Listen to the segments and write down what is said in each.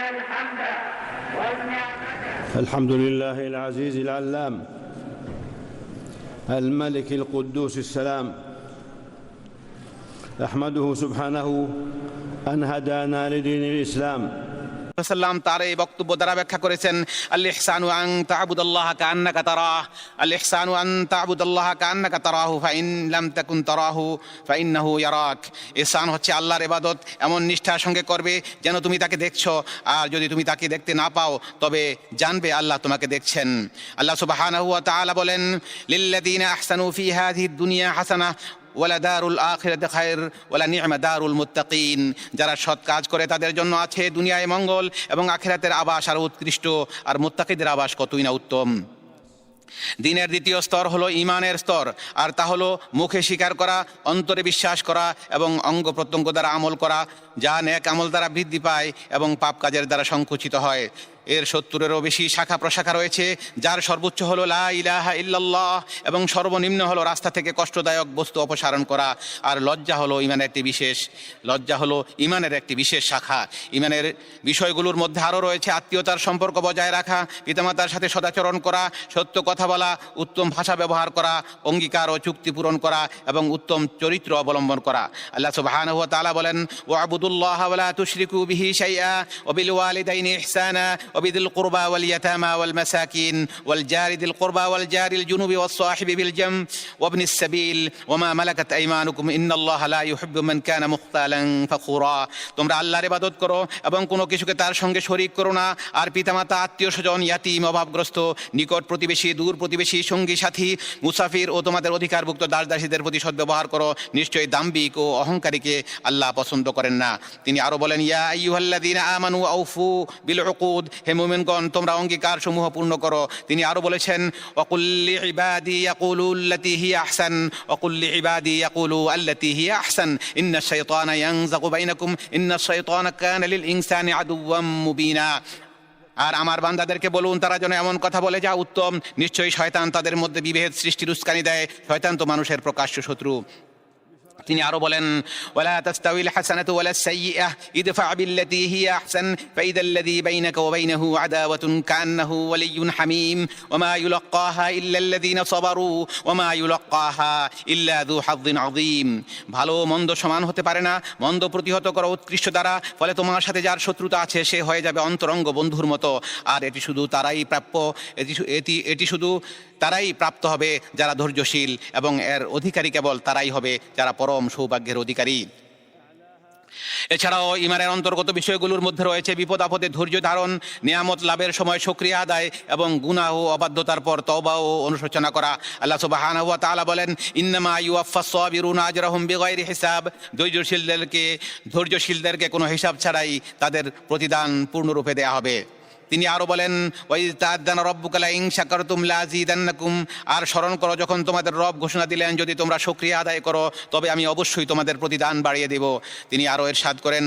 الحمد والنعمة الحمد لله العزيز العلام الملك القدوس السلام. أحمده سبحانه أن هدانا لدين الإسلام. সাল্লাম তার এই বক্তব্য দ্বারা ব্যাখ্যা করেছেন আল ইহসানু আন তা'বুদাল্লাহ কান্নাকা তারাহ। আল ইহসানু আন তা'বুদাল্লাহ কান্নাকা তারাহু ফাইন লাম তাকুন তারাহু ফাইন্নাহু ইয়ারাক। ইহসান হচ্ছে আল্লাহর ইবাদত, এমন নিষ্ঠার সঙ্গে করবে যেন তুমি তাকে দেখছ, আর যদি তুমি তাকে দেখতে না পাও, তবে জানবে আল্লাহ তোমাকে দেখছেন। আল্লাহ সুবহানাহু ওয়া তাআলা বলেন, লিল্লাযীনা আহসানু ফি হাযিহিদ দুনিয়া হাসানাহ ওয়ালা দারুল আখিরাতে খায়র, ওয়ালা নি'মা দারুল মুত্তাকিন। যারা সৎ কাজ করে তাদের জন্য আছে দুনিয়ায় মঙ্গল এবং আখিরাতের আবাস আর উৎকৃষ্ট, আর মুত্তাকিদের আবাস কতই না উত্তম। দিনের দ্বিতীয় স্তর হলো ইমানের স্তর, আর তা হলো মুখে স্বীকার করা, অন্তরে বিশ্বাস করা এবং অঙ্গ প্রত্যঙ্গ দ্বারা আমল করা, যা নেক আমল দ্বারা বৃদ্ধি পায় এবং পাপ কাজের দ্বারা সংকুচিত হয়। এর সত্তরেরও বেশি শাখা প্রশাখা রয়েছে, যার সর্বোচ্চ হলো লা ইলাহা ইল্লাল্লাহ এবং সর্বনিম্ন হলো রাস্তা থেকে কষ্টদায়ক বস্তু অপসারণ করা, আর লজ্জা হলো ইমানের একটি বিশেষ, লজ্জা হলো ইমানের একটি বিশেষ শাখা। ইমানের বিষয়গুলোর মধ্যে আরও রয়েছে আত্মীয়তার সম্পর্ক বজায় রাখা, পিতামাতার সাথে সদাচরণ করা, সত্য কথা বলা, উত্তম ভাষা ব্যবহার করা, অঙ্গীকার ও চুক্তি পূরণ করা এবং উত্তম চরিত্র অবলম্বন করা। আল্লাহ সুবহানাহু ওয়া তাআলা বলেন ওয়াবুদুল্লাহ ওয়ালা তুশরিকু বিহি শাইআ ওয়াবিল ওয়ালিদাইনি ইহসানা وبذي القربى واليتامى والمساكين والجار ذي القربى والجار الجنوب والصاحب بالجنب وابن السبيل وما ملكت ايمانكم ان الله لا يحب من كان مختالا فخورا তোমরা আল্লাহর ইবাদত করো এবং কোনো কিছুকে তার সঙ্গে শরীক করো না আর পিতামাতা আত্মীয় স্বজন ইয়াতিম অভাবগ্রস্ত নিকট প্রতিবেশী দূর প্রতিবেশী সঙ্গী সাথী মুসাফির ও তোমাদের অধিকারভুক্ত দাস দাসীদের প্রতি সদ্ব্যবহার করো নিশ্চয়ই দাম্বিক ও অহংকারীকে আল্লাহ পছন্দ করেন না তিনি আরো বলেন ইয়া আইয়ুহাল্লাযীনা আমানু আউফু বিল উকুদ হে মুমিনগণ, তোমরা অঙ্গীকার সমূহ পূর্ণ করো। তিনি আরও বলেছেন অকুল্লি ইবাদি আল্লাতী হিয়া আহসান ওয়াকুল্লি ইবাদি ইয়াকুলু আল্লাতী হিয়া আহসান ইন্নাশ শাইতানা ইয়ানজাগু বাইনাকুম ইন্নাশ শাইতানা কানা লিল ইনসানি আদুওয়াম মুবিনা। আর আমার বান্দাদেরকে বলুন, তারা যেন এমন কথা বলে, যা উত্তম। নিশ্চয়ই শয়তান তাদের মধ্যে বিভেদ সৃষ্টির উস্কানি দেয়। শয়তান তো মানুষের প্রকাশ্য শত্রু। তিনি আরও বলেন, ওয়ালা তাস্তাউিল হাসানাতু ওয়ালা সাইয়্যা ইদফা বিল্লাতী হিয়া আহসান ফাইদা আল্লাযী বাইনাকা ওয়া বাইনাহু আদাওয়াতুন কান্নাহু ওয়ালিয়্যুন হামীম ওয়ামা ইউলাক্কাহা ইল্লা আল্লাযীনা সাবারু ওয়ামা ইউলাক্কাহা ইল্লা যু হাযযিন আযীম। ভালো মন্দ সমান হতে পারে না, মন্দ প্রতিহত করো উৎকৃষ্ট দ্বারা, ফলে তোমার সাথে যার শত্রুতা আছে, সে হয়ে যাবে অন্তরঙ্গ বন্ধুর মতো। আর এটি শুধু তারাই প্রাপ্য, এটি এটি এটি শুধু তারাই প্রাপ্ত হবে যারা ধৈর্যশীল এবং এর অধিকারী কেবল তারাই হবে যারা পরম সৌভাগ্যের অধিকারী। এছাড়াও ইমানের অন্তর্গত বিষয়গুলোর মধ্যে রয়েছে বিপদ আপদে ধৈর্য ধারণ, নিয়ামত লাভের সময় সক্রিয় আদায় এবং গুনাহ ও অবাধ্যতার পর তওবা ও অনুশোচনা করা। আল্লাহ সুবহানাহু ওয়া তাআলা বলেন, ইন্নামা ইউওয়াফাস সাবিরুনা আজরাহুম বিগাইরি হিসাব। ধৈর্যশীলদেরকে ধৈর্যশীলদেরকে কোনো হিসাব ছাড়াই তাদের প্রতিদান পূর্ণরূপে দেয়া হবে। তিনি আরো বলেন ওই তাদানা রব্বুকালা ইং শাকারতুম লাজিদান্নাকুম আর স্মরণ করো যখন তোমাদের রব ঘোষণা দিলেন যদি তোমরা সক্রিয় আদায় করো তবে আমি অবশ্যই তোমাদের প্রতিদান বাড়িয়ে দেব তিনি আরো এরশাদ করেন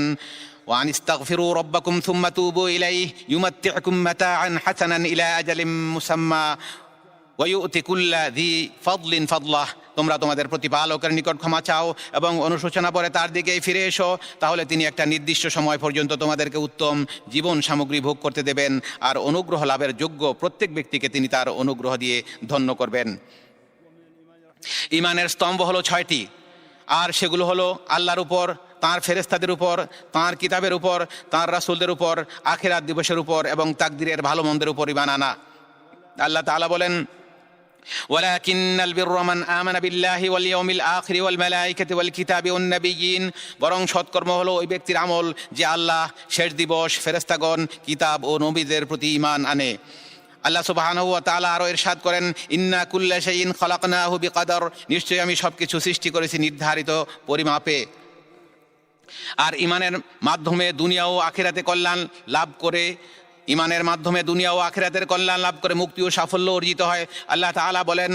وأن استغفروا ربكم ثم توبوا إليه يمتعكم متاعا حسنا إلى أجل مسمى দি তোমরা তোমাদের প্রতিপালকের নিকট ক্ষমা চাও এবং অনুশোচনা পরে তার দিকেই ফিরে এসো। তাহলে তিনি একটা নির্দিষ্ট সময় পর্যন্ত তোমাদেরকে উত্তম জীবন সামগ্রী ভোগ করতে দেবেন আর অনুগ্রহ লাভের যোগ্য প্রত্যেক ব্যক্তিকে তিনি তার অনুগ্রহ দিয়ে ধন্য করবেন। ইমানের স্তম্ভ হলো ছয়টি। আর সেগুলো হলো আল্লাহর উপর, তাঁর ফেরেস্তাদের উপর, তাঁর কিতাবের উপর, তাঁর রাসূলদের উপর, আখেরাত দিবসের উপর এবং তাকদিরের ভালো মন্দের উপর ইমান আনা। আল্লাহ তাআলা বলেন ولكن البر من آمن بالله واليوم الآخر والملائكة والكتاب والنبيين বরং সৎকর্ম হলো ওই ব্যক্তির আমল যে আল্লাহ শেষ দিবস ফেরেস্তাগণ কিতাব ও নবীদের প্রতি ঈমান আনে আল্লাহ সুবহানাহু ওয়া তাআলা আরো ইরশাদ করেন ইন্না কুল্লা শাইইন খালাকনাহু বিকদর নিশ্চয়ই আমি সবকিছু সৃষ্টি করেছি নির্ধারিত পরিমাপে আর ইমানের মাধ্যমে দুনিয়া ও আখিরাতে কল্যাণ লাভ করে ইমানের মাধ্যমে দুনিয়া ও আখেরাতের কল্যাণ লাভ করে মুক্তি ও সাফল্য অর্জিত হয়। আল্লাহ তালা বলেন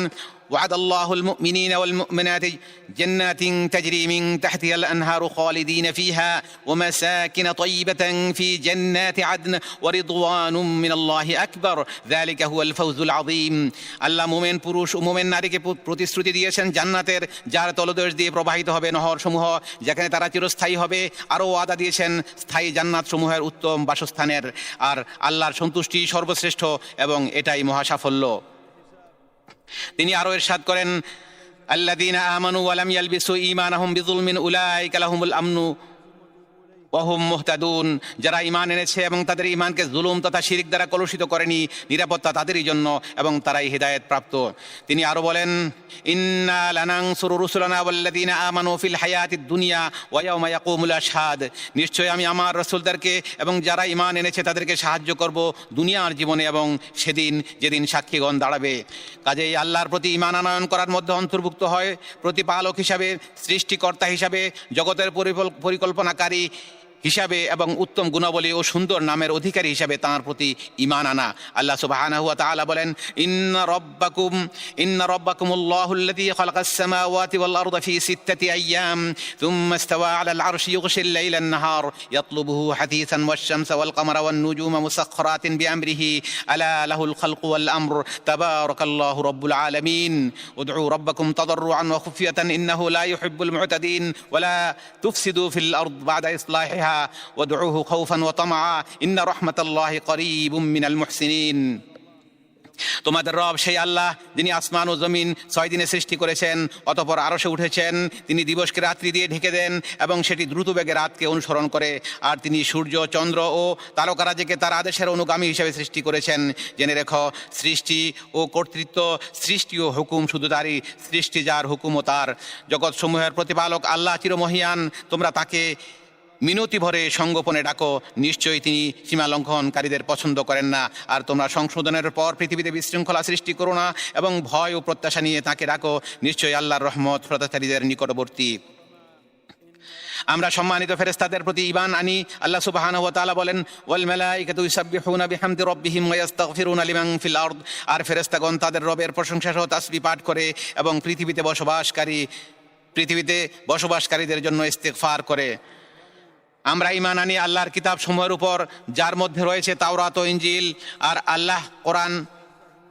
وعد الله المؤمنين والمؤمنات جنات تجري من تحتها الأنهار خالدين فيها ومساكن طيبة في جنات عدن ورضوان من الله أكبر ذلك هو الفوز العظيم আল্লাহ মোমেন পুরুষ ও মোমেন নারীকে প্র- প্রতিশ্রুতি দিয়েছেন জান্নাতের যার তলদেশ দিয়ে প্রবাহিত হবে নহর সমূহ যেখানে তারা চিরস্থায়ী হবে আরও ওয়াদা দিয়েছেন স্থায়ী জান্নাত সমূহের উত্তম বাসস্থানের আর আল্লাহর সন্তুষ্টি সর্বশ্রেষ্ঠ এবং এটাই মহাসাফল্য তিনি আরও এরশাদ করেন আল্লাদিন আমানু ওয়ালাম ইয়ালবিসু আহম বিজুলমিন উলাইকা লাহুমুল আমনু ওহুম মোহতাদুন, যারা ইমান এনেছে এবং তাদের ইমানকে জুলুম তথা শিরিক দ্বারা কলুষিত করেনি, নিরাপত্তা তাদেরই জন্য এবং তারাই হৃদায়ত প্রাপ্ত। তিনি আরও বলেন, ইন্না লানানসুরু রুসুলানা ওয়াল্লাযিনা আমানু ফিল হায়াতিদ দুনিয়া ওয়া ইয়াওমা ইয়াকুমুল আশহাদ। নিশ্চয় আমি আমার রসুলদারকে এবং যারা ইমান এনেছে তাদেরকে সাহায্য করব দুনিয়ার জীবনে এবং সেদিন যেদিন সাক্ষীগণ দাঁড়াবে। কাজেই আল্লাহর প্রতি ইমান আনয়ন করার মধ্যে অন্তর্ভুক্ত হয়। প্রতিপালক হিসাবে, সৃষ্টিকর্তা হিসাবে, জগতের পরিকল্পনাকারী হিসাবে এবং উত্তম গুণাবলী ও সুন্দর নামের অধিকারী হিসাবে তাঁর প্রতি ইমান আনা। আল্লাহ সুবহানাহু ওয়া তাআলা বলেন, ইন্না রাব্বাকুম, ইন্না রাব্বাকুমুল্লাহুল্লাযী খালাকাস সামাওয়াতি ওয়াল আরদা ফি সিত্তাতি আইয়াম থুম্মা ইস্তাওয়া আলাল আরশি ইউগশিল লাইলা আন-নাহার, ইয়াতলুবুহু হাথিসান ওয়াশ-শামসা ওয়াল কামারা ওয়ান নুজুমা মুসাখখারাতিন বিআমরিহি, আলা লাহুল খালকু ওয়াল আমর, তাবারাকাল্লাহু রাব্বুল আলামিন, উদউ রাব্বাকুম তাদাররুআন ওয়া খুফিয়াতান ইন্নাহু লা ইউহিব্বুল মু'তাদিন ওয়া লা তুফসিদু ফিল আরদ বা'দা ইসলাহিহা وادعوه خوفا وطمعا إن رحمة الله قريب من المحسنين তোমাদের রব সেই আল্লাহ যিনি আসমান ও জমিন ছয় দিনে সৃষ্টি করেছেন অতপর আরশে উঠেছেন তিনি দিবসকে রাত্রি দিয়ে ঢেকে দেন এবং সেটি দ্রুত বেগে রাতকে অনুসরণ করে আর তিনি সূর্য চন্দ্র ও তারকারাজিকে তার আদেশের অনুগামী হিসেবে সৃষ্টি করেছেন জেনে রেখো সৃষ্টি ও কর্তৃত্ব সৃষ্টি ও হুকুম শুধু তারই সৃষ্টি যার হুকুম ও তার জগৎসমূহের প্রতিপালক আল্লাহ চিরমহিয়ান তোমরা তাকে মিনতি ভরে সঙ্গোপনে ডাকো। নিশ্চয়ই তিনি সীমা লঙ্ঘনকারীদের পছন্দ করেন না। আর তোমরা সংশোধনের পর পৃথিবীতে বিশৃঙ্খলা সৃষ্টি করো না এবং ভয় ও প্রত্যাশা নিয়ে তাকে ডাকো। নিশ্চয়ই আল্লাহর রহমত প্রত্যাচারীদের নিকটবর্তী। আমরা সম্মানিত ফেরেস্তাদের প্রতি ইমান আনি। আল্লাহ সুবহানাহু ওয়া তাআলা বলেন, ওয়াল মালাইকাতু ইউসাব্বিহুনা বিহামদি রাব্বিহিম ওয়া ইস্তাগফিরুনা লিমান ফিল আর ফেরেশতাগণ তাদের রবের প্রশংসা সহ তাসবিহ পাঠ করে এবং পৃথিবীতে বসবাসকারী, পৃথিবীতে বসবাসকারীদের জন্য ইস্তেগফার করে। আমরা ইমান আনি আল্লাহর কিতাব সমূহের উপর, যার মধ্যে রয়েছে তাওরাত ইঞ্জিল আর আল্লাহ কোরআন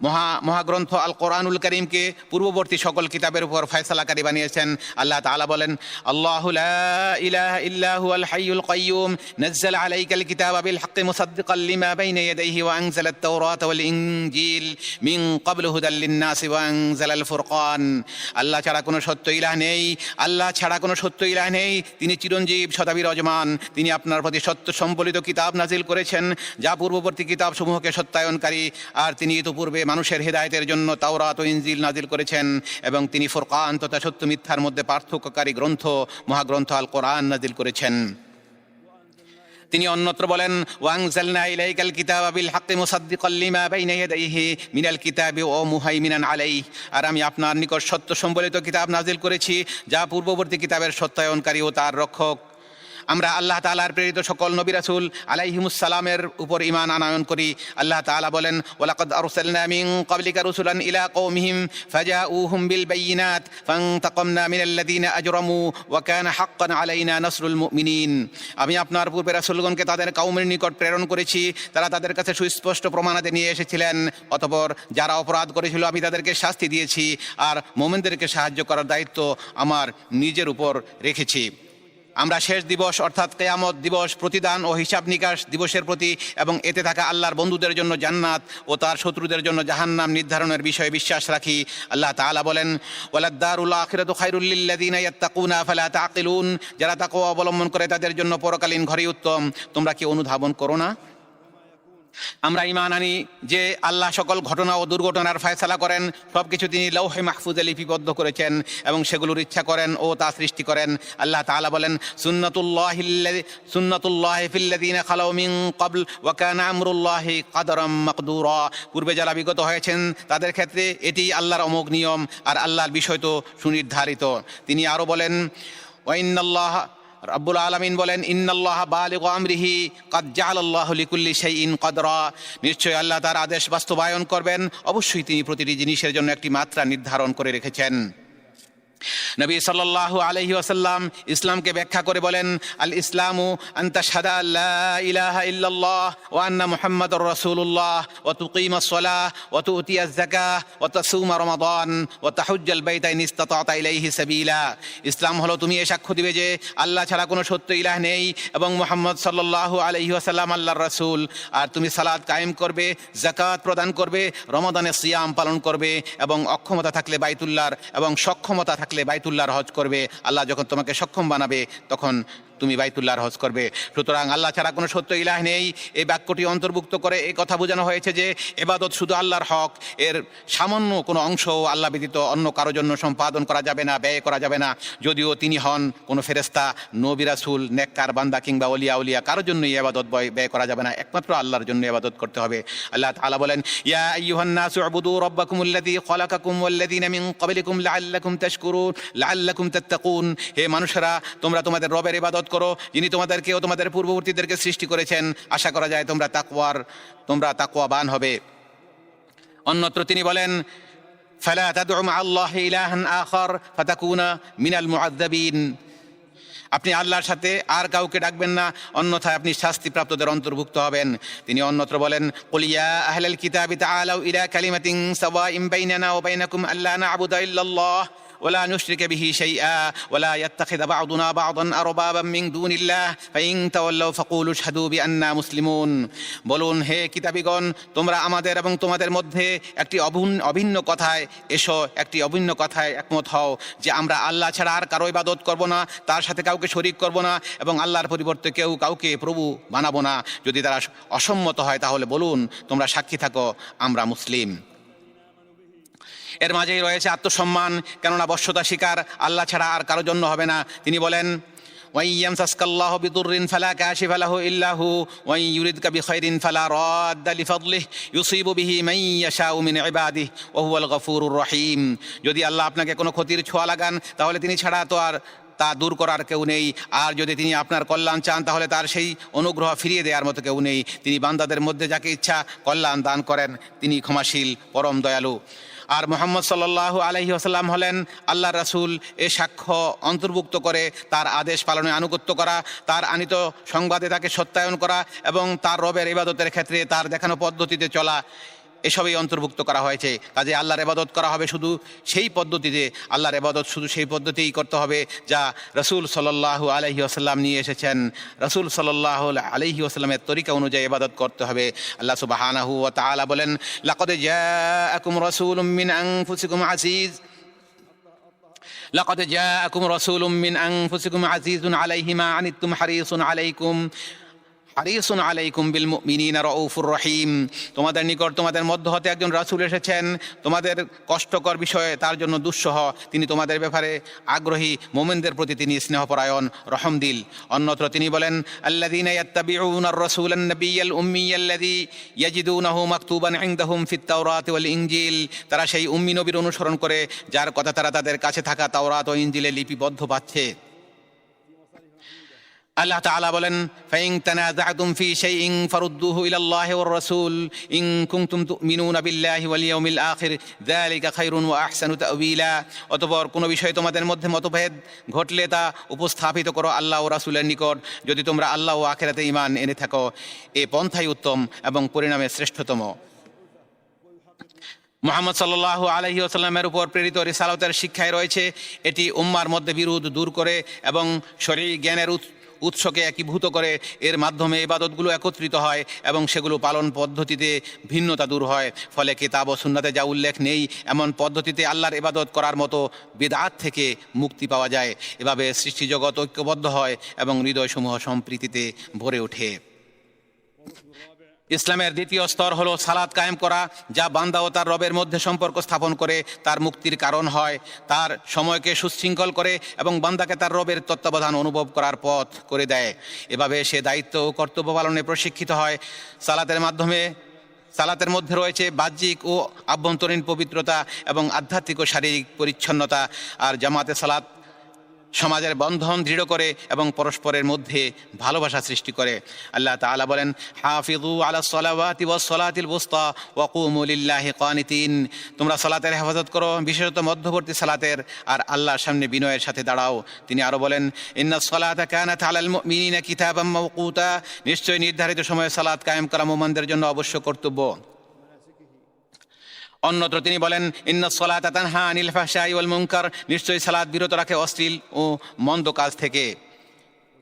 মহা, মহাগ্রন্থ আল কোরআনুল করিমকে পূর্ববর্তী সকল কিতাবের উপর ফয়সালাকারী বানিয়েছেন। আল্লাহ তাআলা বলেন, আল্লাহু আল্লাহ ছাড়া কোনো সত্য ইলাহ নেই। আল্লাহ ছাড়া কোনো সত্য ইলাহ নেই। তিনি চিরঞ্জীব সদা বিরাজমান তিনি আপনার প্রতি সত্য সম্বলিত কিতাব নাজিল করেছেন, যা পূর্ববর্তী কিতাব সমূহকে সত্যায়নকারী। আর তিনি ইতোপূর্বে মানুষের হেদায়েতের জন্য তাওরাত ও ইনজিল নাজিল করেছেন এবং তিনি ফুরকান তথা সত্য মিথ্যার মধ্যে পার্থক্যকারী গ্রন্থ, মহাগ্রন্থ আল কোরআন নাজিল করেছেন। তিনি অন্যত্র বলেন, ওয়াংজালনা ইলাইকাল কিতাবা বিল হাক্কি মুসাদ্দিকাল লিমা বাইনা ইয়াদাইহি মিনাল কিতাবি ও মুহাইমিনান আলাইহি। আর আমি আপনার নিকট সত্য সম্বলিত কিতাব নাজিল করেছি, যা পূর্ববর্তী কিতাবের সত্যায়নকারী ও তার রক্ষক। আমরা আল্লাহ তাআলার প্রেরিত সকল নবী রাসূল আলাইহিমুসসালামের উপর ইমান আনয়ন করি। আল্লাহ তাআলা বলেন, ওয়ালাকাদ আরসালনা মিন ক্বাবলিকা রুসুলান ইলা কওমিহিম ফাজাউহুম বিল বাইয়িনাত ফান্তাকামনা মিনাল্লাযিনা আজরামু ওয়া কানা হাক্কান আলাইনা নাসরুল মুমিনিন। আমি আপনার পূর্বে রাসূলগণকে তাদের কওমের নিকট প্রেরণ করেছি। তারা তাদের কাছে সুস্পষ্ট প্রমাণাতে নিয়ে এসেছিলেন। অতপর যারা অপরাধ করেছিল, আমি তাদেরকে শাস্তি দিয়েছি। আর মোমেনদেরকে সাহায্য করার দায়িত্ব আমার নিজের উপর রেখেছি। আমরা শেষ দিবস অর্থাৎ কেয়ামত দিবস, প্রতিদান ও হিসাব নিকাশ দিবসের প্রতি এবং এতে থাকা আল্লাহর বন্ধুদের জন্য জান্নাত ও তার শত্রুদের জন্য জাহান্নাম নির্ধারণের বিষয়ে বিশ্বাস রাখি। আল্লাহ তালা বলেন ফালা যারা তাকে অবলম্বন করে তাদের জন্য পরকালীন ঘরে উত্তম। তোমরা কি অনুধাবন করো না? আমরা ইমান আনি যে আল্লাহ সকল ঘটনা ও দুর্ঘটনার ফয়সলা করেন সব কিছু তিনি লৌহে মাহফুজে লিপিবদ্ধ করেছেন এবং সেগুলোর ইচ্ছা করেন ও তা সৃষ্টি করেন। আল্লাহ তাআলা বলেন, সুন্নাতুল্লাহ সুন্নাতুল্লাহ ফিল্লাযিনা খালাউ মিন ক্বাবল ওয়া কানা আমরুল্লাহি কাদারাম মাকদুরা। পূর্বে যারা বিগত হয়েছেন, তাদের ক্ষেত্রে এটি আল্লাহর অমোঘ নিয়ম আর আল্লাহর বিষয় তো সুনির্ধারিত। তিনি আরও বলেন ওয়াইনাল্লাহ রব্বুল আলমিন বলেন, ইন্নাল্লাহ বালিগ আমরিহি, কাদ আল্লাহ লিকুল্লি শাইইন কদরা। নিশ্চয়ই আল্লাহ তার আদেশ বাস্তবায়ন করবেন। অবশ্যই তিনি প্রতিটি জিনিসের জন্য একটি মাত্রা নির্ধারণ করে রেখেছেন। নবী সাল্লাল্লাহু আলাইহি ওয়াসাল্লাম ইসলামকে ব্যাখ্যা করে বলেন, আল ইসলামু আন্তা শাদা আল্লাহ ইলাহা ইল্লাল্লাহ ওয়া আন্না মুহাম্মাদুর রাসূলুল্লাহ ওয়া তুকিমাস সালাহ ওয়া তুতিয়াজ যাকাহ ওয়া তাসুমা রমাদান ওয়া তাহুজ্জাল বাইতা ইন ইসতাতা'তা ইলাইহি সাবিলা। ইসলাম হলো তুমি এ সাক্ষ্য দিবে যে আল্লাহ ছাড়া কোনো সত্য ইলাহ নেই এবং মুহাম্মদ সাল্লাল্লাহু আলাইহি ওয়াসাল্লাম আল্লাহর রাসূল। আর তুমি সালাত কায়েম করবে জাকাত প্রদান করবে রমাদানে সিয়াম পালন করবে এবং অক্ষমতা থাকলে বাইতুল্লাহর এবং সক্ষমতা থাকলে বাইতুল্লাহর হজ করবে আল্লাহ যখন তোমাকে সক্ষম বানাবে তখন তুমি বাইতুল্লাহর হজ করবে। সুতরাং আল্লাহ ছাড়া কোনো সত্য ইলাহ নেই। এই বাক্যটি অন্তর্ভুক্ত করে এই কথা বোঝানো হয়েছে যে, এবাদত শুধু আল্লাহর হক, এর সামান্য কোনো অংশ আল্লাহ ব্যতীত অন্য কারোর জন্য সম্পাদন করা যাবে না, ব্যয় করা যাবে না। যদিও তিনি হন কোনো ফেরেস্তা নবিরাসুল নেককার বান্দা কিংবা অলিয়া উলিয়া, কারোর জন্যই এবাদত ব্যয় ব্যয় করা যাবে না। একমাত্র আল্লাহর জন্য এবাদত করতে হবে। আল্লাহ তাআলা বলেন, ইয়া আইয়ুহান নাসু উবুদু রাব্বাকুমুল্লাযী খালাকাকুম ওয়াল্লাযীনা মিন ক্বাবলিকুম লাআল্লাকুম তাশকুরুন, লাআল্লাকুম তাত্তাকুন। হে মানুষেরা, তোমরা তোমাদের রবের ইবাদত করো, যিনি তোমাদেরকে ও তোমাদের পূর্ববর্তীদেরকে সৃষ্টি করেছেন। আশা করা যায় তোমরা তাকওয়ার, তোমরা তাকওয়াবান হবে। অন্যত্র তিনি বলেন, ফালা তাদউ আল্লাহ ইলাহান আখার, ফাতাকুনা মিনাল মুআদ্দাবিন আপনি আল্লাহর সাথে আর কাউকে ডাকবেন না, অন্যথায় আপনি শাস্তিপ্রাপ্তদের অন্তর্ভুক্ত হবেন। তিনি অন্যত্র বলেন কুলিয়া আহলাল কিতাবি তাআলাউ ইলা কালিমাতিন সাওয়াইন বাইনানা ওয়া বাইনাকুম আল্লা না'বুদা ইল্লাল্লাহ। ولا نشرك به شيئا ولا يتخذ بعضنا بعضا أربابا من دون الله فإن تولوا فقولوا اشهدوا بأننا مسلمون বলুন হে কিতাবিগণ তোমরা আমাদের এবং তোমাদের মধ্যে একটি অভিন্ন অভিন্ন কথায় এসো একটি অভিন্ন কথায় একমত হও যে আমরা আল্লাহ ছাড়া আর কারো ইবাদত করব না তার সাথে কাউকে শরিক করব না এবং আল্লাহর পরিবর্তে কেউ কাউকে প্রভু বানাবো না যদি তারা অসম্মত হয় তাহলে বলুন তোমরা সাক্ষী থাকো আমরা মুসলিম এর মাঝেই রয়েছে আত্মসম্মান, কেননা বশ্যতা শিকার, আল্লাহ ছাড়া আর কারও জন্য হবে না। তিনি বলেন আলাহু ইল্লাহু ইউরিদ কাবি রহিম। যদি আল্লাহ আপনাকে কোনো ক্ষতির ছোঁয়া লাগান, তাহলে তিনি ছাড়া তো আর তা দূর করার কেউ নেই। আর যদি তিনি আপনার কল্যাণ চান, তাহলে তার সেই অনুগ্রহ ফিরিয়ে দেওয়ার মতো কেউ নেই। তিনি বান্দাদের মধ্যে যাকে ইচ্ছা কল্যাণ দান করেন, তিনি ক্ষমাশীল, পরম দয়ালু। আর মোহাম্মদ সাল্লাহ আলহি আসাল্লাম হলেন আল্লাহ রাসুল, এ সাক্ষ্য অন্তর্ভুক্ত করে তার আদেশ পালনে আনুগত্য করা, তার আনিত সংবাদে তাকে সত্যায়ন করা এবং তার রবের ইবাদতের ক্ষেত্রে তার দেখানো পদ্ধতিতে চলা। এসবই অন্তর্ভুক্ত করা হয়েছে কাজে আল্লাহর এবাদত করা হবে শুধু সেই পদ্ধতিতে আল্লাহর এবাদত শুধু সেই পদ্ধতিই করতে হবে যা রসুল সাল্লাহ আলহি আসাল্লাম নিয়ে এসেছেন রসুল সাল্লাহ আলহি আসাল্লামের তরিকা অনুযায়ী এবাদত করতে হবে আল্লাহ সুবাহানাহু ও তাআলা বলেন লাকদে জাআকুম রাসূলুম মিন আনফুসিকুম আজিজ لقد جاءكم رسول من أنفسكم عزيز عليه ما عنتم حريص عليكم হারিসুন আলাইকুম বিল মুমিনিনা রাউফুর রহিম। তোমাদের নিকট তোমাদের মধ্য হতে একজন রাসূল এসেছেন। তোমাদের কষ্টকর বিষয়ে তার জন্য দুঃসহ। তিনি তোমাদের ব্যাপারে আগ্রহী। মোমেনদের প্রতি তিনি স্নেহপরায়ণ রহমদিল অন্যত্র তিনি বলেন, আল্লাযীনা ইয়াত্তাবিউনার রাসূলান ইনজিল। তারা সেই উম্মি নবীর অনুসরণ করে, যার কথা তারা তাদের কাছে থাকা তাওরাত ও ইনজিলে লিপিবদ্ধ পাচ্ছে। আল্লাহ তাআলা বলেন, ফাইন তানাযাতুম ফি শাইইন ফারুদ্দুহু ইলা আল্লাহি ওয়ার রাসূল, ইন কুনতুম তুমিনুনা বিল্লাহি ওয়াল ইয়াউমিল আখির, যালিকা খায়রুন ওয়া আহসানু তাওয়িলা অতঃপর কোনো বিষয়ে তোমাদের মধ্যে মতভেদ ঘটলে তা উপস্থাপিত করো আল্লাহ ও রাসূলের নিকট। যদি তোমরা আল্লাহ ও আখিরাতে ঈমান এনে থাকো, এ পন্থাই উত্তম এবং পরিণামে শ্রেষ্ঠতম। মোহাম্মদ সাল্লাহ আলহি আসাল্লামের উপর প্রেরিত রিসালতের শিক্ষায় রয়েছে, এটি উম্মার মধ্যে বিরোধ দূর করে এবং শরীর জ্ঞানের উৎসকে একীভূত করে। এর মাধ্যমে ইবাদতগুলো একত্রিত হয় এবং সেগুলো পালন পদ্ধতিতে ভিন্নতা দূর হয়। ফলে কিতাব ও সুন্নাতে যা উল্লেখ নেই, এমন পদ্ধতিতে আল্লাহর ইবাদত করার মতো বেদাত থেকে মুক্তি পাওয়া যায়। এভাবে সৃষ্টিজগৎ ঐক্যবদ্ধ হয় এবং হৃদয়সমূহ সম্প্রীতিতে ভরে ওঠে। ইসলামের দ্বিতীয় স্তর হলো সালাদ কায়েম করা, যা বান্দা ও তার রবের মধ্যে সম্পর্ক স্থাপন করে তার মুক্তির কারণ হয়। তার সময়কে সুশৃঙ্খল করে এবং বান্দাকে তার রবের তত্ত্বাবধান অনুভব করার পথ করে দেয়। এভাবে সে দায়িত্ব ও কর্তব্য পালনে প্রশিক্ষিত হয়। সালাতের মাধ্যমে, সালাতের মধ্যে রয়েছে বাহ্যিক ও আভ্যন্তরীণ পবিত্রতা এবং আধ্যাত্মিক ও শারীরিক পরিচ্ছন্নতা। আর জামাতে সালাত সমাজের বন্ধন দৃঢ় করে এবং পরস্পরের মধ্যে ভালোবাসা সৃষ্টি করে। আল্লাহ তাআলা বলেন হাফিজু আলা সলাওয়াতি সলাতিল বুস্তা ওয়া কুমু লিল্লাহি কানিতিন তোমরা সালাতের হেফাজত করো, বিশেষত মধ্যবর্তী সালাতের, আর আল্লাহর সামনে বিনয়ের সাথে দাঁড়াও। তিনি আরও বলেন ইন্নাস সালাতা কানাত আলাল মুমিনিনা কিতাবাম মাওকুতা। নিশ্চয়ই নির্ধারিত সময়ে সালাত কায়েম করা মোমানদের জন্য অবশ্য কর্তব্য। অন্যত্র তিনি বলেন, ইন্না সলাত আনিল ফাহশাই ওয়াল মুনকার। নিশ্চয়ই সালাত বিরত রাখে অশ্লীল ও মন্দ কাজ থেকে।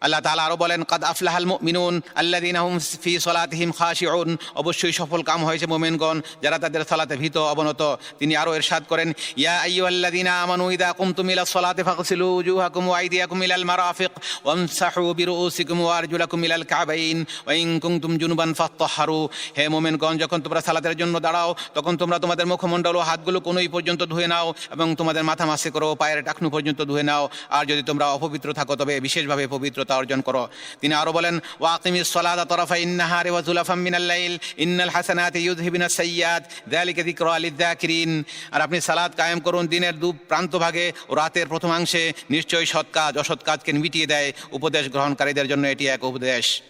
আল্লাহ তাআলা আরও বলেন, কাদ আফলাহাল মুমিনুন আল্লাযীনা হুম ফি সলাতিহিম খাশিউন। অবশ্যই সফল কাম হয়েছে মোমেনগণ, যারা তাদের সালাতে ভীত, অবনত। তিনি আরও ইরশাদ করেন, ইয়া আইয়ুহাল্লাযীনা আমানু ইযা কুমতুম ইলা সলাতি ফাগসিলু ওয়ুজুহাকুম ওয়া আইদিয়াকুম ইলাল মারাফিক ওয়ামসাহু বিরুউসিকুম ওয়া আরজুলাকুম ইলাল কাবাইন ওয়া ইন কুনতুম জুনুবান ফাত্তাহহারু হে মুমিনগণ, যখন তোমরা সালাতের জন্য দাঁড়াও, তখন তোমরা তোমাদের মুখমণ্ডল ও হাতগুলো কোনোই পর্যন্ত ধুয়ে নাও এবং তোমাদের মাথা মাসে করো, পায়ের টাকনু পর্যন্ত ধুয়ে নাও। আর যদি তোমরা অপবিত্র থাকো, তবে বিশেষভাবে পবিত্রতা অর্জন করো। তিনি আরও বলেন ওয়াকিমি সলাদা তরফা ইন্নাহারে ওয়া জুলাফাম মিনাল লাইল, ইন্নাল হাসানাতি ইউযহিবিনাস সাইয়্যাত যালিকা যিকরা লিয-যাকিরিন আর আপনি সালাদ কায়েম করুন দিনের দু প্রান্ত ভাগে ও রাতের প্রথমাংশে নিশ্চয়ই সৎ কাজ, অসৎ কাজকে মিটিয়ে দেয়। উপদেশ গ্রহণকারীদের জন্য এটি এক উপদেশ।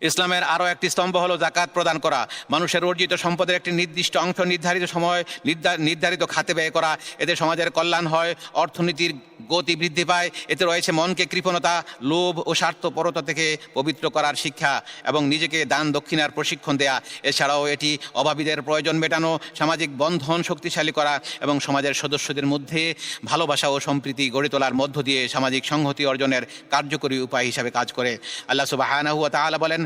ইসলামের আরও একটি স্তম্ভ হলো জাকাত প্রদান করা। মানুষের অর্জিত সম্পদের একটি নির্দিষ্ট অংশ নির্ধারিত সময় নির্ধা- নির্ধারিত খাতে ব্যয় করা। এতে সমাজের কল্যাণ হয়, অর্থনীতির গতি বৃদ্ধি পায়। এতে রয়েছে মনকে কৃপণতা, লোভ ও স্বার্থপরতা থেকে পবিত্র করার শিক্ষা এবং নিজেকে দান দক্ষিণার প্রশিক্ষণ দেয়া। এছাড়াও এটি অভাবীদের প্রয়োজন মেটানো, সামাজিক বন্ধন শক্তিশালী করা এবং সমাজের সদস্যদের মধ্যে ভালোবাসা ও সম্প্রীতি গড়ে তোলার মধ্য দিয়ে সামাজিক সংহতি অর্জনের কার্যকরী উপায় হিসাবে কাজ করে। আল্লাহ তাআলা বলেন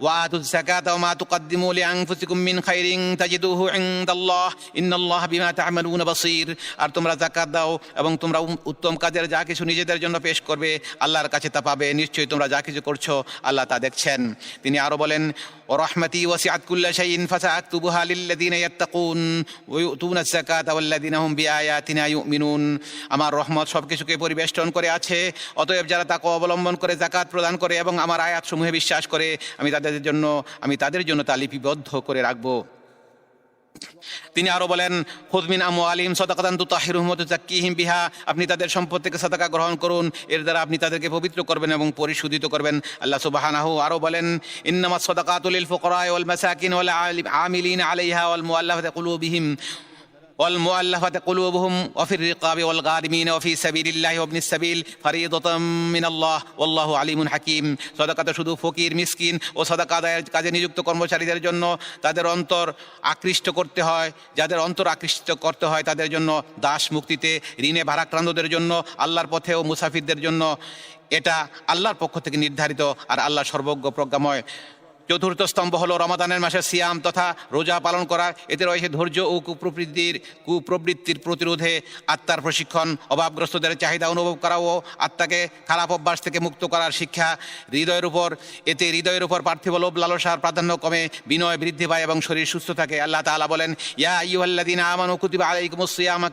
وآتوا الزكاة وما تقدموا لأنفسكم من خير تجدوه عند الله إن الله بما تعملون بصير আর তোমরা জাকাত দাও এবং তোমরা উম- উত্তম কাজের যা কিছু নিজেদের জন্য পেশ করবে আল্লাহর কাছে তা পাবে নিশ্চয়ই তোমরা যা কিছু করছো আল্লাহ তা দেখছেন তিনি আরো বলেন ورحمتي وسعت كل شيء فسأكتبها للذين يتقون ويؤتون الزكاة والذين هم بآياتنا يؤمنون আমার রহমত সবকিছুকে পরিবেষ্টন করে আছে অতএব যারা তাকে অবলম্বন করে জাকাত প্রদান করে এবং আমার আয়াত সমূহে বিশ্বাস করে আমি তাদের জন্য, আমি তাদের জন্য তা লিপিবদ্ধ করে রাখব। তিনি আরও বলেন হুদমিন আমু আলিম সদাকাতান তু তাহিরুহম জাক্কিহিম বিহা। আপনি তাদের সম্পদ থেকে সাদাকা গ্রহণ করুন। এর দ্বারা আপনি তাদেরকে পবিত্র করবেন এবং পরিশোধিত করবেন। আল্লাহ সুবহানাহু আরও বলেন ইন্নামা সদাকাতুল লিল ফুকারা ওয়াল মাসাকিন ওয়াল আমিলিন আলাইহা ওয়াল মুআল্লাফাতি কুলুবিহিম। ওয়াল মুআল্লাফাতে কুলুবুহুম ওয়াফির রিকাবি ওয়াল গারিমিন ওয়াফি সাবিলিল্লাহি ওয়া ইবনিস সাবিল ফারিদাতাম মিনাল্লাহ, ওয়াল্লাহু আলিমুন হাকিম। সদাকা শুধু ফকির, মিসকিন ও সদাকা কাজে নিযুক্ত কর্মচারীদের জন্য তাদের অন্তর আকৃষ্ট করতে হয়। যাদের অন্তর আকৃষ্ট করতে হয় তাদের জন্য দাস মুক্তিতে, ঋণে ভারাক্রান্তদের জন্য, আল্লাহর পথে ও মুসাফিরদের জন্য। এটা আল্লাহর পক্ষ থেকে নির্ধারিত আর আল্লাহ সর্বজ্ঞ প্রজ্ঞাময়। চতুর্থ স্তম্ভ হলো রমাদানের মাসে সিয়াম তথা রোজা পালন করা। এতে রয়েছে ধৈর্য ও কুপ্রবৃত্তির কুপ্রবৃত্তির প্রতিরোধে আত্মার প্রশিক্ষণ, অভাবগ্রস্তদের চাহিদা অনুভব করা ও আত্মাকে খারাপ অভ্যাস থেকে মুক্ত করার শিক্ষা। হৃদয়ের উপর এতে হৃদয়ের উপর পার্থিব লোভ লালসার প্রাধান্য কমে, বিনয় বৃদ্ধি পায় এবং শরীর সুস্থ থাকে। আল্লাহ তাআলা বলেন, ইয়া আইয়ুহাল্লাযীনা আমানু কুতিবা আলাইকুমুস সিয়াম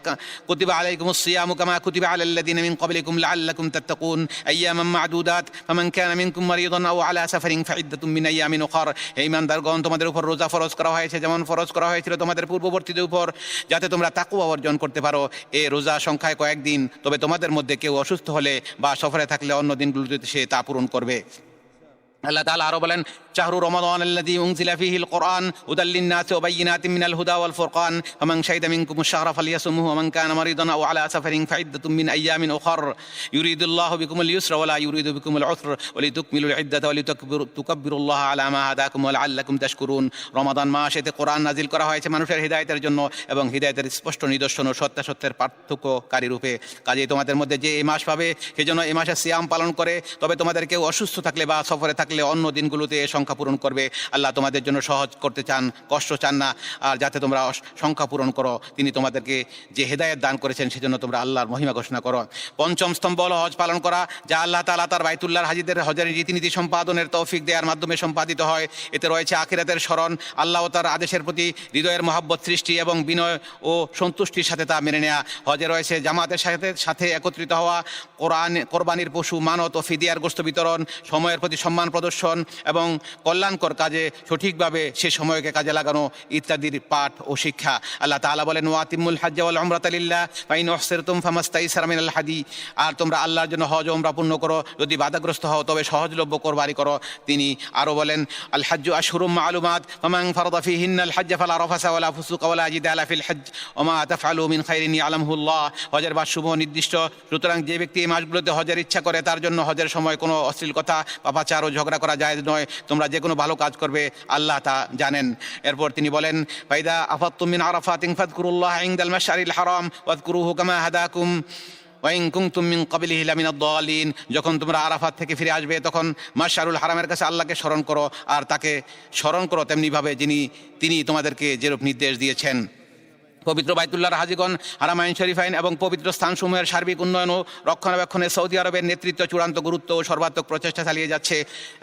কুতিবা আলাইকুমুস সিয়ামু কামা কুতিবা আলাল্লাযীনা মিন ক্বাবলিকুম লাআল্লাকুম তাত্তাকুন। আইয়ামান মা'দুদাত, ফামান কানা মিনকুম মারিদান আও আলা সাফারিন ফাইদ্দাতুম মিন আইয়ামিন উখর। হে ঈমানদারগণ তোমাদের উপর রোজা ফরজ করা হয়েছে, যেমন ফরজ করা হয়েছিল তোমাদের পূর্ববর্তীদের উপর, যাতে তোমরা তাকু অর্জন করতে পারো। এ রোজা সংখ্যায় কয়েকদিন, তবে তোমাদের মধ্যে কেউ অসুস্থ হলে বা সফরে থাকলে অন্য দিনগুলোতে সে তা পূরণ করবে। আল্লাহ তাআলা আরও বলেন শাহরু রমাদান আল্লাযী উনজিলা ফীহিল কুরআন হুদাল লিন-নাসি ওয়া বায়িনাতিন মিনাল হুদা ওয়াল ফুরকান ফামান শাহিদা মিনকুম আশ-শাহরা ফালইয়াসুমহু ওয়া মান কানা মারিদান আও আলা সাফারিন ফাইদ্দাতুম মিন আইয়ামিন উখর ইউরিদুল্লাহু বিকুমুল ইউসরা ওয়া লা ইউরিদু বিকুমুল উসর ওয়া লিতুকমিলুল ইদ্দাতা ওয়া লিতুকবিরু তুকাব্বিরুল্লাহ আলা মা হাদাকুম ওয়া লাআল্লাকুম তাশকুরুন। রমাদান মাস এতে কোরআন নাজিল করা হয়েছে মানুষের হিদায়াতের জন্য এবং হিদায়াতের স্পষ্ট নিদর্শন ও সত্যাসত্যের পার্থক্যকারী রূপে। কাজেই তোমাদের মধ্যে যে এই মাস পাবে সেজন্য এই মাসে সিয়াম পালন করে। তবে তোমাদের কেউ অসুস্থ থাকলে বা সফরে থাকলে অন্য দিনগুলোতে এ সংখ্যা পূরণ করবে। আল্লাহ তোমাদের জন্য সহজ করতে চান, কষ্ট চান না। আর যাতে তোমরা সংখ্যা পূরণ করো, তিনি তোমাদেরকে যে হেদায়েত দান করেছেন সেজন্য তোমরা আল্লাহর মহিমা ঘোষণা করো। পঞ্চম স্তম্ভ হল হজ পালন করা, যা আল্লাহ তাআলা তার বাইতুল্লাহ হাজিদের হজের রীতিনীতি সম্পাদনের তৌফিক দেওয়ার মাধ্যমে সম্পাদিত হয়। এতে রয়েছে আখিরাতের স্মরণ, আল্লাহ তার আদেশের প্রতি হৃদয়ের মহাব্বত সৃষ্টি এবং বিনয় ও সন্তুষ্টির সাথে তা মেনে নেওয়া হজে রয়েছে জামাতের সাথে সাথে একত্রিত হওয়া, কোরআন কোরবানির পশু মানত ও ফিদিয়ার গোস্ত বিতরণ, সময়ের প্রতি সম্মান প্রদর্শন এবং কল্যাণকর কাজে সঠিকভাবে সে সময়কে কাজে লাগানো ইত্যাদির পাঠ ও শিক্ষা। আল্লাহ তাআলা বলেন ওয়াতিমুল হাজ্জা ওয়াল উমরাতা লিল্লাহ ফাইন উহসিরতুম ফামাস্তাইসারা মিনাল হাদি। আর তোমরা আল্লাহর জন্য হজ ও উমরা পূর্ণ করো, যদি বাধাগ্রস্ত হও, তবে সহজলভ্য কোরবানি করো। তিনি আরও বলেন, আল হাজ্জু আশহুরুম মালুমাত, ফামান ফারাদা ফিহিন্নাল হাজ্জ ফালা রাফাসা ফুসুকা ওয়ালা জিদালা ফিল হজ্জ ওমা মিন খাইরিন ইয়ালামহুল্লাহ হজের নির্দিষ্ট। সুতরাং যে ব্যক্তি এই মাসগুলোতে হজের ইচ্ছা করে, তার জন্য হজের সময় কোনো অশ্লীল কথা পাপাচার ও ঝগড়া করা যায় নয়, তোমরা যে কোনো ভালো কাজ করবে, আল্লাহ তা জানেন। এরপর তিনি বলেন, ফাইদা আফাতুম মিন আরাফাতিন ফাদকুরুল্লাহ ইনদাল মাশআরিল হারাম, ওয়াদকুরুহু কামা হাদাকুম ওয়াইন কুমতুম মিন ক্বাবলিহি লামিনাদ দালিন। যখন তোমরা আরাফাত থেকে ফিরে আসবে, তখন মাশআরুল হারামের কাছে আল্লাহকে স্মরণ করো, আর তাকে স্মরণ করো তেমনিভাবে যিনি, তিনি তোমাদেরকে যেরূপ নির্দেশ দিয়েছেন। পবিত্র বাইতুল্লাহর হাজিগণ হারামাইন শরীফাইন এবং পবিত্র স্থানসমূহের সার্বিক উন্নয়ন ও রক্ষণাবেক্ষণে সৌদি আরবের নেতৃত্ব চূড়ান্ত গুরুত্ব ও সর্বাত্মক প্রচেষ্টা চালিয়ে যাচ্ছে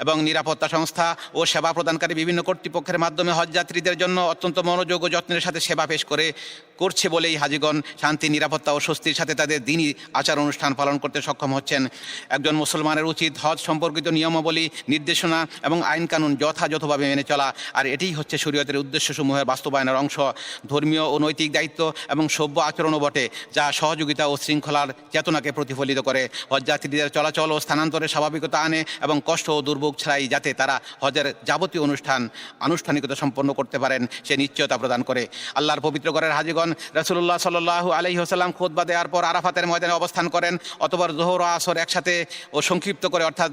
এবং নিরাপত্তা সংস্থা ও সেবা প্রদানকারী বিভিন্ন কর্তৃপক্ষের মাধ্যমে হজযাত্রীদের জন্য অত্যন্ত মনোযোগ ও যত্নের সাথে সেবা পেশ করে, করছে বলেই হাজিগণ শান্তি, নিরাপত্তা ও স্বস্তির সাথে তাদের দিনই আচার অনুষ্ঠান পালন করতে সক্ষম হচ্ছেন। একজন মুসলমানের উচিত হজ সম্পর্কিত নিয়মাবলী, নির্দেশনা এবং আইন কানুন যথাযথভাবে মেনে চলা, আর এটিই হচ্ছে শরীয়তের উদ্দেশ্যসমূহের বাস্তবায়নের অংশ। ধর্মীয় ও নৈতিক দায়িত্ব এবং সভ্য আচরণও বটে, যা সহযোগিতা ও শৃঙ্খলার চেতনাকে প্রতিফলিত করে। হজযাত্রীদের চলাচল ও স্থানান্তরে স্বাভাবিকতা আনে এবং কষ্ট ও দুর্ভোগ ছাড়াই যাতে তারা হজের যাবতীয় অনুষ্ঠান আনুষ্ঠানিকতা সম্পন্ন করতে পারেন, সে নিশ্চয়তা প্রদান করে। আল্লাহর পবিত্র ঘরের হাজিগণ রসুল্লাহ সাল্লাহ আলহি হাসাল্লাম খোদবা দেওয়ার পর আরাফাতের ময়দানে অবস্থান করেন অতবার জোহর আসর একসাথে ও সংক্ষিপ্ত করে, অর্থাৎ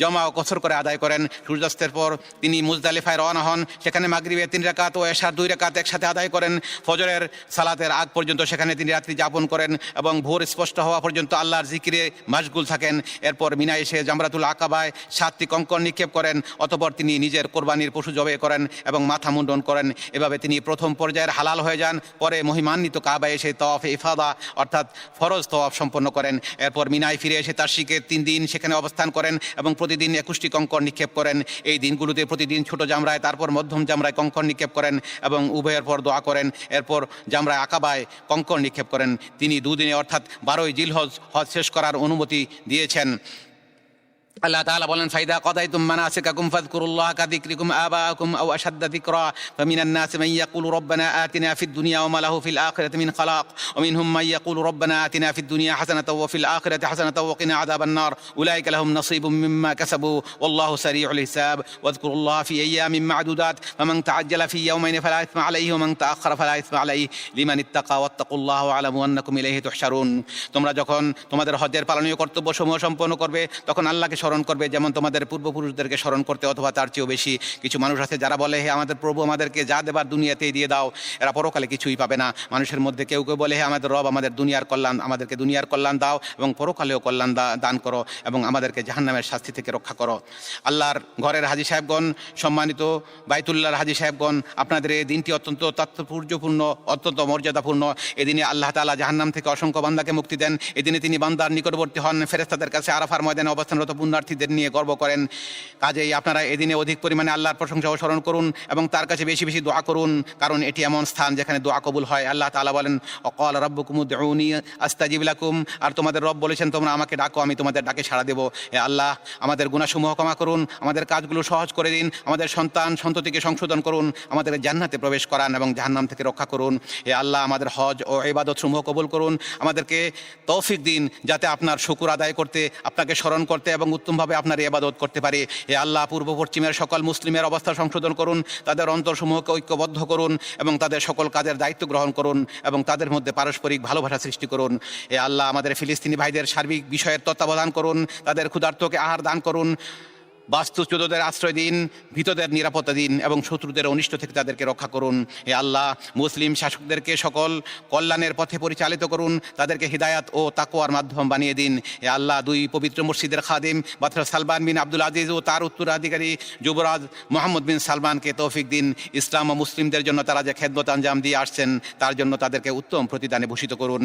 জমা ও কসর করে আদায় করেন। সূর্যাস্তের পর তিনি মুজদালিফায় রওনা হন। সেখানে মাগরিবে তিন রেখাত ও এশার দুই রেখাত একসাথে আদায় করেন। ফজরের সালাতের আগ পর্যন্ত সেখানে তিনি রাত্রি যাপন করেন এবং ভোর স্পষ্ট হওয়া পর্যন্ত আল্লাহর জিকিরে মাশগুল থাকেন। এরপর মিনা এসে জামরাতুল আকাবায় সাতটি কঙ্কর নিক্ষেপ করেন, অতপর তিনি নিজের কোরবানির পশু জবে করেন এবং মাথা মুন্ডন করেন। এভাবে তিনি প্রথম পর্যায়ের হালাল হয়ে যান, পরে মহিমান্বিত কাবায় এসে তওয়াফ ইফাদা, অর্থাৎ ফরজ তওয়াফ সম্পন্ন করেন। এরপর মিনায় ফিরে এসে তার শিখে তিন দিন সেখানে অবস্থান করেন এবং প্রতিদিন একুশটি কঙ্কর নিক্ষেপ করেন। এই দিনগুলোতে প্রতিদিন ছোট জামরায়, তারপর মধ্যম জামরায় কঙ্কর নিক্ষেপ করেন এবং উভয়ের পর দোয়া করেন। এরপর জামরায় আকাবায় কঙ্কর নিক্ষেপ করেন। তিনি দুদিনে অর্থাৎ বারোই জিলহজ হজ শেষ করার অনুমতি দিয়েছেন। আল্লাহ তাআলা বলেন ফাইদা কদাইতুম মানাসিকাকুম ফাযকুরুল্লাহ কাযিকরিকুম আবাআকুম আও আশাদ্দা যিকরা ফামিনান নাসি মান ইয়াকুলু রাব্বানা আতিনা ফিদ দুনিয়া ওয়া মা লাহু ফিল আখিরাতি মিন খালাক ওয়া মিনহুম মান ইয়াকুলু রাব্বানা আতিনা ফিদ দুনিয়া হাসানাতাও ওয়া ফিল আখিরাতি হাসানাতাও ওয়া কিনা আযাবান নার উলাইকা লাহুম নাসীবুম মিম্মা কাসাবু ওয়াল্লাহু সারিউল হিসাব ওয়াযকুরুল্লাহ ফি আইয়ামিন মা'দুদাত ফামান তাআজ্জালা ফি ইয়াওমাইন ফালা ইসমা আলাইহি ওয়া মান তাআখারা ফালা ইসমা আলাইহি লিমান ইত্তাকা ওয়াত্তাকুল্লাহ ওয়া আলামু আন্নাকুম ইলাইহি তুহশারুন তোমরা যখন তোমাদের হজ্জের পালনীয় কর্তব্যসমূহ সম্পন্ন করবে, তখন আল্লাহকে স্মরণ করবে, যেমন তোমাদের পূর্বপুরুষদেরকে স্মরণ করতে অথবা তার চেয়েও বেশি কিছু মানুষ আছে যারা বলে, হে আমাদের প্রভু, আমাদেরকে যা দেবার দুনিয়াতেই দিয়ে দাও। এরা পরকালে কিছুই পাবে না। মানুষের মধ্যে কেউ কেউ বলে, হে আমাদের রব, আমাদের দুনিয়ার কল্যাণ, আমাদেরকে দুনিয়ার কল্যাণ দাও এবং পরকালেও কল্যাণ দান করো এবং আমাদেরকে জাহান্নামের শাস্তি থেকে রক্ষা করো। আল্লাহর ঘরের হাজি সাহেবগণ, সম্মানিত বাইতুল্লাহর হাজি সাহেবগণ, আপনাদের এই দিনটি অত্যন্ত তাৎপর্যপূর্ণ, অত্যন্ত মর্যাদাপূর্ণ। এদিনে আল্লাহ তালা জাহান্নাম থেকে অসংখ্য বান্দাকে মুক্তি দেন। এদিনে তিনি বান্দার নিকটবর্তী হন। ফেরেস্তাদের কাছে আরাফার ময়দানে অবস্থানরত পুণ্যার্থীদের নিয়ে গর্ব করেন। কাজেই আপনারা এদিনে অধিক পরিমাণে আল্লাহর প্রশংসা ও স্মরণ করুন এবং তার কাছে বেশি বেশি দোয়া করুন, কারণ এটি এমন স্থান যেখানে দোয়া কবুল হয়। আল্লাহ তাআলা বলেন, অকল রব্বকুমুদ্দউনি আস্তাজিব লাকুম। আর তোমাদের রব বলেছেন, তোমরা আমাকে ডাকো, আমি তোমাদের ডাকে সাড়া দেবো। এ আল্লাহ, আমাদের গুণাসমূহ ক্ষমা করুন, আমাদের কাজগুলো সহজ করে দিন, আমাদের সন্তান সন্ততিকে সংশোধন করুন, আমাদের জান্নাতে প্রবেশ করান এবং জাহান্নাম থেকে রক্ষা করুন। এ আল্লাহ, আমাদের হজ ও ইবাদত সমূহ কবুল করুন। আমাদেরকে তৌফিক দিন যাতে আপনার শুকুর আদায় করতে, আপনাকে স্মরণ করতে এবং উত্তমভাবে আপনার ইবাদত করতে পারে। এ আল্লাহ পূর্ব পশ্চিমের সকল মুসলিমের অবস্থা সংশোধন করুন, তাদের অন্তরসমূহকে ঐক্যবদ্ধ করুন এবং তাদের সকল কাজের দায়িত্ব গ্রহণ করুন এবং তাদের মধ্যে পারস্পরিক ভালোবাসা সৃষ্টি করুন। এ আল্লাহ, আমাদের ফিলিস্তিনি ভাইদের সার্বিক বিষয়ের তত্ত্বাবধান করুন, তাদের ক্ষুধার্তকে আহার দান করুন। বাস্তুচ্যুতদের আশ্রয় দিন, ভীতদের নিরাপত্তা দিন এবং শত্রুদের অনিষ্ট থেকে তাদেরকে রক্ষা করুন। এ আল্লাহ, মুসলিম শাসকদেরকে সকল কল্যাণের পথে পরিচালিত করুন, তাদেরকে হিদায়াত ও তাকোয়ার মাধ্যম বানিয়ে দিন। এ আল্লাহ, দুই পবিত্র মসজিদের খাদিম বাথর সালমান বিন আব্দুল আজিজ ও তার উত্তরাধিকারী যুবরাজ মোহাম্মদ বিন সালমানকে তৌফিক দিন। ইসলাম ও মুসলিমদের জন্য তারা যে খেদমত আঞ্জাম দিয়ে আসছেন, তার জন্য তাদেরকে উত্তম প্রতিদানে ভূষিত করুন।